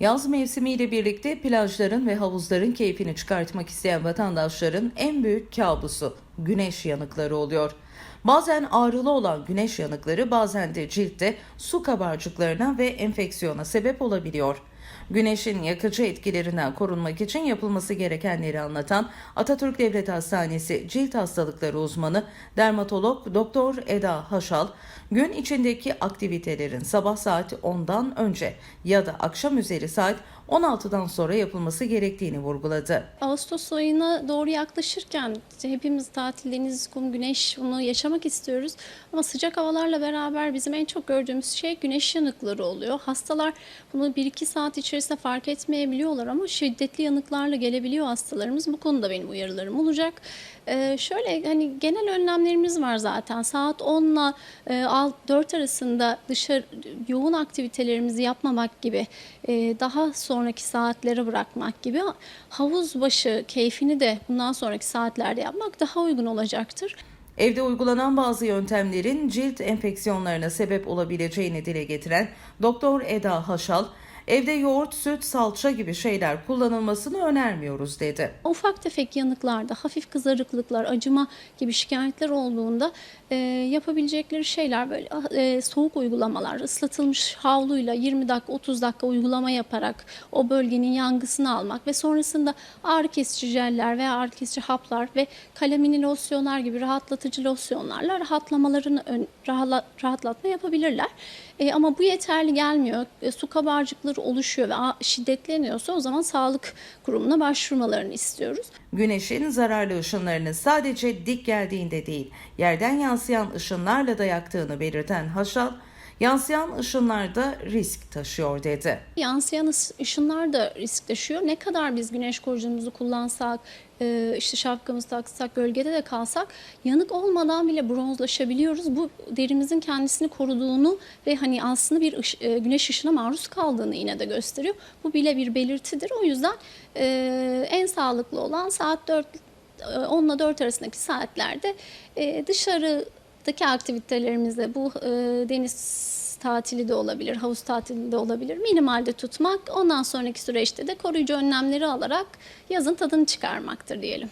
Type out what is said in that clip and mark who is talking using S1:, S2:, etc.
S1: Yaz mevsimiyle birlikte plajların ve havuzların keyfini çıkartmak isteyen vatandaşların en büyük kabusu güneş yanıkları oluyor. Bazen ağrılı olan güneş yanıkları bazen de ciltte su kabarcıklarına ve enfeksiyona sebep olabiliyor. Güneşin yakıcı etkilerinden korunmak için yapılması gerekenleri anlatan Atatürk Devlet Hastanesi cilt hastalıkları uzmanı dermatolog Doktor Eda Haşal, gün içindeki aktivitelerin sabah saat 10'dan önce ya da akşam üzeri saat 16'dan sonra yapılması gerektiğini vurguladı.
S2: Ağustos ayına doğru yaklaşırken hepimiz tatil, deniz, kum, güneş bunu yaşamak istiyoruz. Ama sıcak havalarla beraber bizim en çok gördüğümüz şey güneş yanıkları oluyor. Hastalar bunu 1-2 saat içerisinde fark etmeyebiliyorlar ama şiddetli yanıklarla gelebiliyor hastalarımız. Bu konuda benim uyarılarım olacak. Ee, şöyle hani genel önlemlerimiz var zaten. Saat 10 ile 4 arasında dışarı yoğun aktivitelerimizi yapmamak gibi, e, daha sonraki saatlere bırakmak gibi havuz başı keyfini de bundan sonraki saatlerde yapmak daha uygun olacaktır.
S1: Evde uygulanan bazı yöntemlerin cilt enfeksiyonlarına sebep olabileceğini dile getiren Doktor Eda Haşal, evde yoğurt, süt, salça gibi şeyler kullanılmasını önermiyoruz dedi.
S2: Ufak tefek yanıklarda, hafif kızarıklıklar, acıma gibi şikayetler olduğunda e, yapabilecekleri şeyler böyle e, soğuk uygulamalar, ıslatılmış havluyla 20 dakika 30 dakika uygulama yaparak o bölgenin yangısını almak ve sonrasında ağrı kesici jeller veya ağrı kesici haplar ve kalemini losyonlar gibi rahatlatıcı losyonlarla rahatlamalarını ön, rahatla, rahatlatma yapabilirler. E, ama bu yeterli gelmiyor. E, su kabarcıkları oluşuyor ve şiddetleniyorsa o zaman sağlık kurumuna başvurmalarını istiyoruz.
S1: Güneşin zararlı ışınlarını sadece dik geldiğinde değil, yerden yansıyan ışınlarla da yaktığını belirten Haşal, yansıyan ışınlarda risk taşıyor dedi.
S2: Yansıyan ışınlar da risk taşıyor. Ne kadar biz güneş koruyucumuzu kullansak, e, işte şapkamızı taksak, gölgede de kalsak yanık olmadan bile bronzlaşabiliyoruz. Bu derimizin kendisini koruduğunu ve hani aslında bir ış- e, güneş ışına maruz kaldığını yine de gösteriyor. Bu bile bir belirtidir. O yüzden e, en sağlıklı olan saat 4 e, 10 ile 4 arasındaki saatlerde e, dışarıdaki aktivitelerimizde bu e, deniz tatili de olabilir, havuz tatili de olabilir. Minimalde tutmak, ondan sonraki süreçte de koruyucu önlemleri alarak yazın tadını çıkarmaktır diyelim.